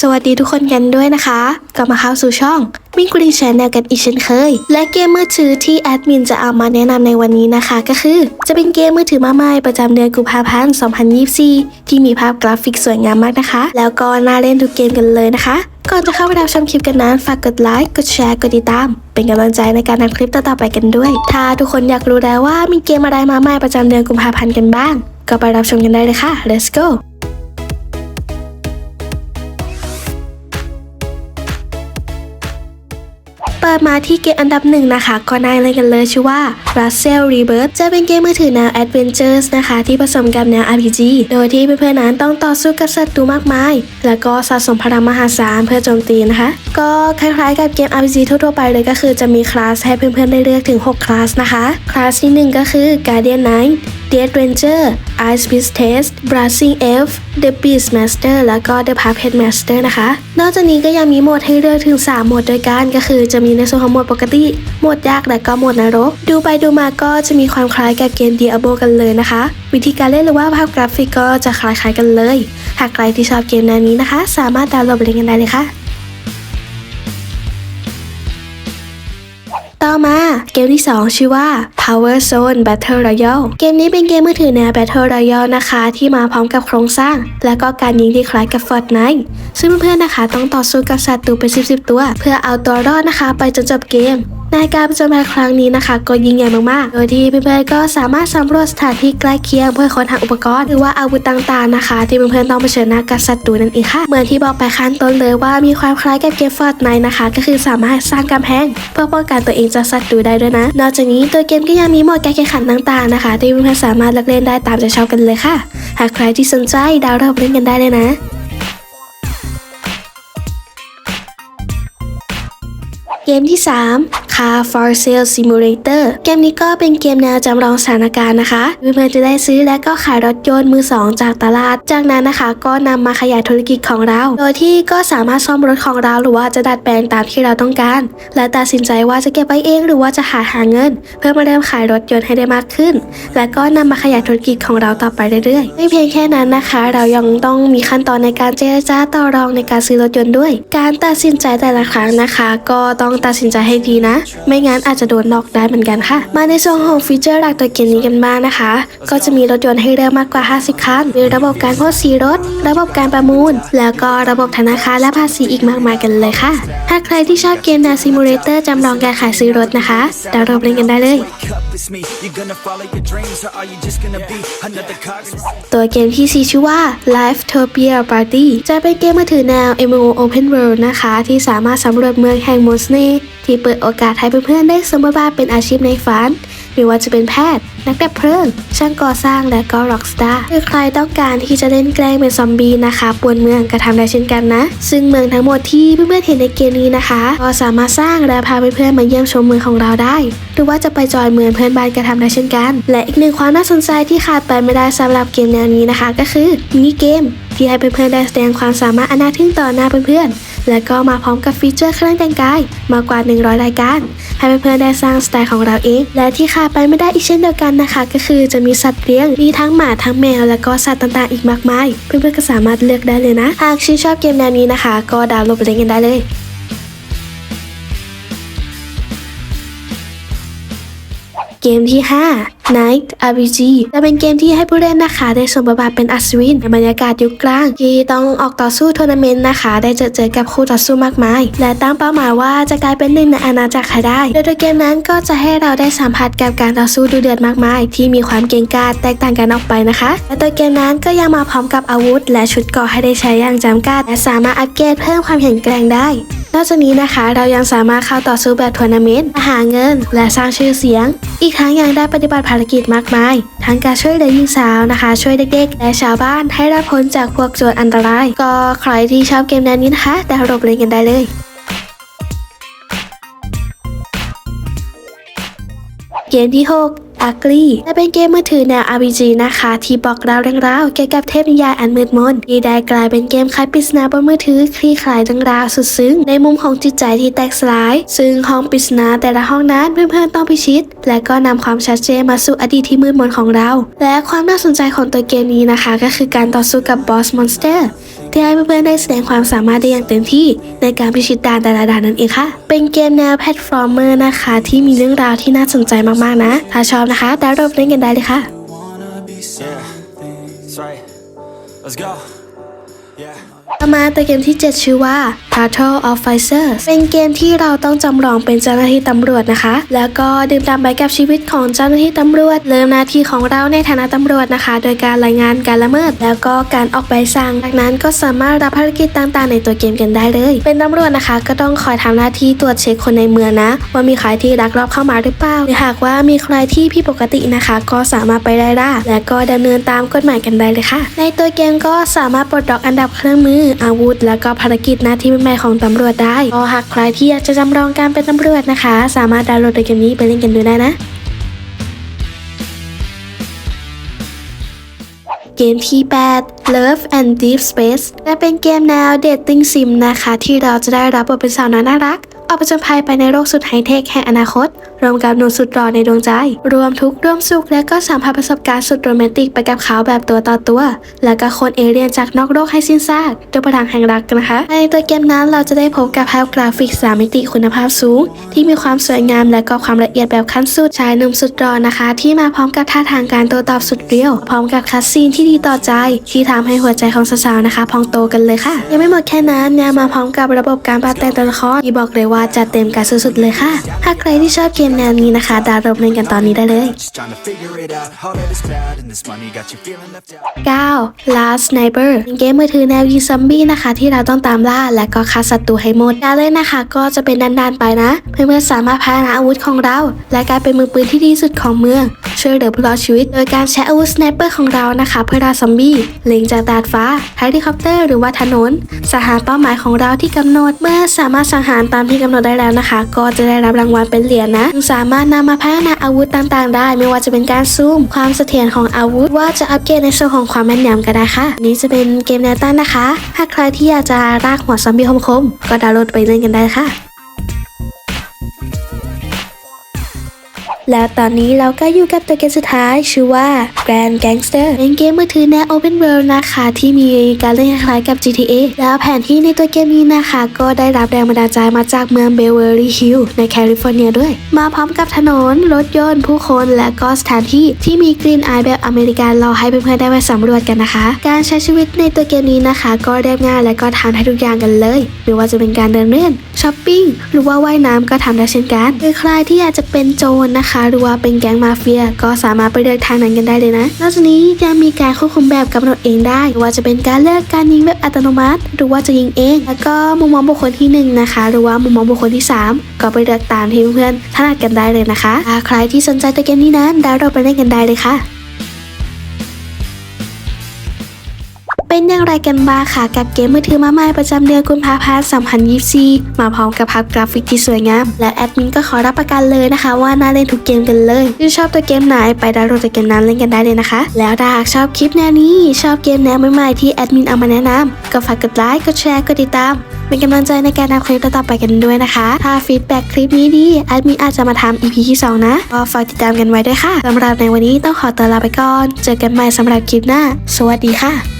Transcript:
สวัสดีทุกคนกันด้วยนะคะ กลับมาเข้าสู่ช่องมิงกรีแชนแนลกันอีกเช่นเคย และเกมมือถือที่แอดมินจะเอามาแนะนำในวันนี้นะคะ ก็คือ จะเป็นเกมมือถือมาใหม่ประจำเดือนกุมภาพันธ์ 2024 ที่มีภาพกราฟิกสวยงามมากนะคะ แล้วก็น่าเล่นทุกเกมกันเลยนะคะ ก่อนจะเข้าไปรับชมคลิปกันนั้น ฝากกดไลค์กดแชร์กดติดตาม เป็นกำลังใจในการทำคลิปต่อๆไปกันด้วย ถ้าทุกคนอยากรู้แล้วว่ามีเกมอะไรมาใหม่ประจำเดือนกุมภาพันธ์กันบ้าง ก็ไปรับชมกันได้เลยค่ะ let's go ปิดมาที่เกมอันดับหนึ่งนะคะ ก็น่าเล่นกันเลยชื่อว่า Russell Rebirth จะเป็นเกมมือถือแนว Adventures นะคะ ที่ผสมกับแนว RPG โดยที่เพื่อนๆนั้นต้องต่อสู้กับศัตรูมากมาย แล้วก็สะสมพลังมหาศาลเพื่อโจมตีนะคะ ก็คล้ายๆกับเกม RPG ทั่วๆไปเลยก็คือจะมีคลาสให้เพื่อนๆได้เลือกถึง 6 คลาสนะคะ คลาสที่หนึ่งก็คือ Guardian Knight Dead Ranger Ice Beast Test Brazing Elf The Beast Master แล้วก็ The Puppet Master นะคะ นอกจากนี้ก็ยังมีโหมดให้เลือกถึง 3 โหมดด้วยกันก็คือจะมีในส่วนของโหมดปกติ โหมดยากและก็โหมดนรก ดูไปดูมาก็จะมีความคล้ายกับเกม Diablo กันเลยนะคะ วิธีการเล่นหรือว่าภาพกราฟิกก็จะคล้ายๆกันเลย หากใครที่ชอบเกมแนวนี้นะคะ สามารถดาวน์โหลดไปเล่นกันได้เลยค่ะ มา เกมที่ 2 ชื่อว่า Power Zone Battle Royale เกมนี้เป็นเกมมือถือแนว Battle Royale นะคะ ที่มาพร้อมกับโครงสร้าง และก็การยิงที่คล้ายกับ Fortnite ซึ่งเพื่อนๆนะคะ ต้องต่อสู้กับศัตรูเป็น 10 ๆ ตัว เพื่อเอาตัวรอดนะคะ ไปจนจบเกม ในการประจนภัยครั้งนี้นะคะ ก็ยิ่งใหญ่มากๆ โดยที่เพื่อนๆก็สามารถสำรวจสถานที่ใกล้เคียงเพื่อค้นหาอุปกรณ์หรือว่าอาวุธต่างๆนะคะ ที่เพื่อนๆต้องเผชิญหน้ากับศัตรูนั่นเองค่ะเหมือนที่บอกไปข้างต้นเลยว่ามีความคล้ายกับเกมฟอร์ดไนนะคะ ก็คือสามารถสร้างกำแพง เพื่อป้องกันตัวเองจากศัตรูได้ด้วยนะ นอกจากนี้ตัวเกมก็ยังมีโหมดการแข่งขันต่างๆนะคะ ที่เพื่อนๆสามารถเลือกเล่นได้ตามใจชอบกันเลยค่ะ หากใครที่สนใจดาวน์โหลดเล่นกันได้เลยนะเกมที่ 3 Car for Sale Simulator เกมนี้ก็เป็นเกมแนวจำลองสถานการณ์นะคะเพื่อนๆจะได้ซื้อและก็ขายรถยนต์มือสองจากตลาด จากนั้นนะคะก็นำมาขยายธุรกิจของเรา โดยที่ก็สามารถซ่อมรถของเราหรือว่าจะดัดแปลงตามที่เราต้องการ และตัดสินใจว่าจะเก็บไว้เองหรือว่าจะหาหาเงิน เพื่อมาเริ่มขายรถยนต์ให้ได้มากขึ้น และก็นำมาขยายธุรกิจของเราต่อไปเรื่อยๆ ไม่เพียงแค่นั้นนะคะ เรายังต้องมีขั้นตอนในการเจรจาต่อรองในการซื้อรถยนต์ด้วย การตัดสินใจแต่ละครั้งนะคะ ก็ต้องตัดสินใจให้ดีนะไม่งั้นอาจจะโดนนอกได้เหมือนกันค่ะ มาในส่วนของฟีเจอร์หลักตัวเกมนี้กันบ้างนะคะ ก็จะมีรถยนต์ให้เลือกมากกว่า 50 คัน มีระบบการโพสต์สีรถ ระบบการประมูล แล้วก็ระบบธนาคารและภาษีอีกมากมายกันเลยค่ะ ถ้าใครที่ชอบเกมแนวซิมูเลเตอร์จำลองการขายซื้อรถนะคะดาวน์โหลดเล่นกันได้เลย ตัวเกมที่ซีชื่อว่า Life Topia Party จะเป็นเกมมือถือแนว MMO Open World นะคะ ที่สามารถสำรวจเมืองแห่งมอนสเน่ที่เปิดโอกาสให้เพื่อนๆได้สมบทบาเป็นอาชีพในฝัน ไม่ว่าจะเป็นแพทย์ นักดับเพลิง ช่างก่อสร้างและก็ร็อกสตาร์คือใครต้องการที่จะเล่นแกล้งเป็นซอมบี้นะคะปวนเมืองก็ทำได้เช่นกันนะ ซึ่งเมืองทั้งหมดที่เพื่อนๆเห็นในเกมนี้นะคะ ก็สามารถสร้างและพาเพื่อนๆมาเยี่ยมชมเมืองของเราได้ หรือว่าจะไปจอยเมืองเพื่อนบ้านก็ทำได้เช่นกัน และอีกหนึ่งความน่าสนใจที่ขาดไปไม่ได้สำหรับเกมแนวนี้นะคะ ก็คือมินิเกมที่ให้เพื่อนๆได้แสดงความสามารถอันน่าทึ่งต่อหน้าเพื่อนๆ และก็มาพร้อมกับฟีเจอร์เครื่องแต่งกายมากกว่า 100 รายการ ให้เพื่อนๆได้สร้างสไตล์ของเราเอง และที่ขาดไปไม่ได้อีกเช่นเดียวกันนะคะ ก็คือจะมีสัตว์เลี้ยงมีทั้งหมาทั้งแมว และก็สัตว์ต่างๆอีกมากมาย เพื่อนๆก็สามารถเลือกได้เลยนะ หากชื่นชอบเกมแนวนี้นะคะ ก็ดาวน์โหลดไปเล่นกันได้เลย เกมที่ 5 Night RPG จะเป็นเกมที่ให้ผู้เล่นนะคะได้สวมบทบาทเป็นอัศวินในบรรยากาศยุคกลาง ที่ต้องออกต่อสู้ทัวร์นาเมนต์นะคะ ได้เจอเจอกับคู่ต่อสู้มากมาย และตั้งเป้าหมายว่าจะกลายเป็นหนึ่งในอาณาจักรให้ได้ โดยตัวเกมนั้นก็จะให้เราได้สัมผัสกับการต่อสู้ดูเดือดมากมาย ที่มีความเก่งกาจแตกต่างกันออกไปนะคะ และตัวเกมนั้นก็ยังมาพร้อมกับอาวุธ และชุดเกราะให้ได้ใช้อย่างจำกัดและสามารถอัปเกรดเพิ่มความแข็งแกร่งได้ นอกจากนี้นะคะ เรายังสามารถเข้าต่อสู้แบบทัวร์นาเมนต์หาเงิน และสร้างชื่อเสียง อีกทั้งยังได้ปฏิบัติภารกิจมากมาย ทั้งการช่วยเหลือหญิงสาวนะคะ ช่วยเด็กๆ และชาวบ้านให้รอดพ้นจากพวกโจรอันตราย ก็ใครที่ชอบเกมแนวนี้นะคะดาวน์โหลดเล่นกันได้เลยเกมที่ 6 Ugly และเป็นเกมมือถือแนว RPG นะคะ ที่บอกเล่าเรื่องราวเกี่ยวกับเทพนิยายอันมืดมนที่ได้กลายเป็นเกมคล้ายปริศนาบนมือถือคลี่คลายเรื่องราวสุดซึ้งในมุมของจิตใจที่แตกสลาย ซึ่งห้องปริศนาแต่ละห้องนั้นเพื่อนๆต้องพิชิต และก็นำความชัดเจนมาสู่อดีตที่มืดมนของเรา และความน่าสนใจของตัวเกมนี้นะคะ ก็คือการต่อสู้กับบอสมอนสเตอร์ ที่ให้เพื่อนๆได้แสดงความสามารถได้อย่างเต็มที่ ในการพิชิตด่านแต่ละด่านนั่นเองค่ะ เป็นเกมแนวแพลตฟอร์มเมอร์นะคะ ที่มีเรื่องราวที่น่าสนใจมากๆนะ ถ้าชอบนะคะดาวน์โหลดเล่นกันได้เลยค่ะ Yeah, that's right. Let's go. Yeah. ต่อมาตัวเกมที่ 7 ชื่อว่า Battle of Fighters เป็นเกมที่เราต้องจำลองเป็นเจ้าหน้าที่ตำรวจนะคะ แล้วก็ดื่มด่ำไปกับชีวิตของเจ้าหน้าที่ตำรวจ เริ่มหน้าที่ของเราในฐานะตำรวจนะคะ โดยการรายงานการละเมิด แล้วก็การออกใบสั่งจากนั้นก็สามารถรับภารกิจต่างๆ ในตัวเกมกันได้เลย เป็นตำรวจนะคะ ก็ต้องคอยทำหน้าที่ตรวจเช็คคนในเมืองนะ ว่ามีใครที่ลักลอบเข้ามาหรือเปล่าหรือหากว่ามีใครที่ผิดปกตินะคะ ก็สามารถไปไล่ล่าและก็ดำเนินตามกฎหมายกันได้เลยค่ะ ในตัวเกมก็สามารถปลดล็อกอันดับเครื่องมืออาวุธ แล้วก็ภารกิจหน้าที่ใหม่ๆของตำรวจได้ ก็หากใครที่อยากจะจำลองการเป็นตำรวจนะคะ สามารถดาวน์โหลดเกมนี้ไปเล่นกันดูได้นะเกมที่ 8 Love and Deep Space และเป็นเกมแนว Dating Sim นะคะ ที่เราจะได้รับบทเป็นสาวน้อยน่ารัก ออกไปจนภัยไปในโลกสุดไฮเทคแห่งอนาคต รวมกับหนุ่มสุดหล่อในดวงใจ รวมทุกร่วมสุขและก็สัมผัสประสบการณ์สุดโรแมนติกไปกับเขาแบบตัวต่อตัว และก็คนเอเลี่ยนจากนอกโลกให้สิ้นซากด้วยพลังแห่งรักนะคะ ในตัวเกมนั้นเราจะได้พบกับภาพกราฟิก3มิติคุณภาพสูง ที่มีความสวยงามและก็ความละเอียดแบบขั้นสุดชายหนุ่มสุดหล่อนะคะ ที่มาพร้อมกับท่าทางการโต้ตอบสุดเรียว พร้อมกับคัสซีนที่ดีต่อใจ ที่ทำให้หัวใจของสาวๆนะคะ พองโตกันเลยค่ะ ยังไม่หมดแค่นั้นยังมาพร้อมกับระบบการปรับแต่งตัวละครที่บอกเลยว่าจัดเต็มกันสุดๆเลยค่ะถ้าใครที่ชอบเกมแนวนี้นะคะ ดาวน์โหลดเล่นกันตอนนี้ได้เลย 9. Last Sniper เกมมือถือแนวยิงซอมบี้นะคะ ที่เราต้องตามล่า และก็ฆ่าศัตรูให้หมดการเล่นนะคะ ก็จะเป็นด้านๆไปนะ เพื่อนๆสามารถพัฒนาอาวุธของเรา และกลายเป็นมือปืนที่ดีสุดของเมือง ช่วยเหลือผู้รอดชีวิต โดยการใช้อาวุธสไนเปอร์ของเรานะคะ เพื่อล่าซอมบี้เล็งจากดาดฟ้าเฮลิคอปเตอร์หรือว่าถนนสหารเป้าหมายของเราที่กำหนดเมื่อสามารถสังหารตามที่กำหนดได้แล้วนะคะ ก็จะได้รับรางวัลเป็นเหรียญนะงสามารถนำมาพัฒนาอาวุธต่างๆ ได้ ไม่ว่าจะเป็นการซูม ความเสถียรของอาวุธ ว่าจะอัปเกรดในส่วนของความแม่นยำก็ได้ค่ะนี้จะเป็นเกมแนวต้านนะคะ ถ้าใครที่อยากจะรากหัวซอมบี้คมๆก็ดาวน์โหลดไปเล่นกันได้ค่ะ แล้วตอนนี้เราก็อยู่กับตัวเกมสุดท้ายชื่อว่า Grand Gangster เป็นเกมมือถือแนว Open World นะคะ ที่มีการเล่นคล้ายกับ GTA แล้วแผนที่ในตัวเกมนี้นะคะ ก็ได้รับแรงบันดาลใจมาจากเมืองเบเวอร์ลี่ฮิลล์ในแคลิฟอร์เนียด้วย มาพร้อมกับถนน รถยนต์ ผู้คน และก็สถานที่ที่มีกลิ่นอายแบบอเมริกันรอให้เพื่อนๆได้ไปสำรวจกันนะคะ การใช้ชีวิตในตัวเกมนี้นะคะ ก็เรียบง่ายและก็ทำให้ทุกอย่างกันเลยไม่ว่าจะเป็นการเดินเล่น ช้อปปิ้งหรือว่าว่ายน้ำก็ทำได้เช่นกันหรือใครที่อยากจะเป็นโจรนะคะ หรือว่าเป็นแก๊งมาเฟีย ก็สามารถไปเลือกทางนั้นกันได้เลยนะ นอกจากนี้ยังมีการควบคุมแบบกำหนดเองได้ว่าจะเป็นการเลือกการยิงแบบอัตโนมัติ หรือว่าจะยิงเอง แล้วก็มุมมองบุคคลที่หนึ่งนะคะ หรือว่ามุมมองบุคคลที่สามก็ไปเลือกตามที่เพื่อนๆถนัดกันได้เลยนะคะใครที่สนใจตัวเกมนี้นั้นดาวน์โหลดไปเล่นกันได้เลยค่ะ อย่างไรกันบ้างค่ะกับเกมมือถือมาใหม่ประจำเดือนกุมภาพันธ์2024 มาพร้อมกับภาพกราฟิกที่สวยงาม และแอดมินก็ขอรับประกันเลยนะคะ ว่าน่าเล่นทุกเกมกันเลยถ้าชอบตัวเกมไหนไปดาวน์โหลดตัวเกมนั้นเล่นกันได้เลยนะคะ แล้วถ้าหากชอบคลิปแนวนี้ ชอบเกมแนวใหม่ๆที่แอดมินเอามาแนะนำก็ฝากกดไลค์กดแชร์กดติดตามเป็นกำลังใจในการทำคลิปต่อไปกันด้วยนะคะ ถ้าฟีดแบ็กคลิปนี้ดีแอดมินอาจจะมาทำ EP ที่สองนะ ก็ฝากติดตามกันไว้ด้วยค่ะสำหรับในวันนี้ต้องขอตัวลาไปก่อน เจอกันใหม่สำหรับคลิปหน้า สวัสดีค่ะ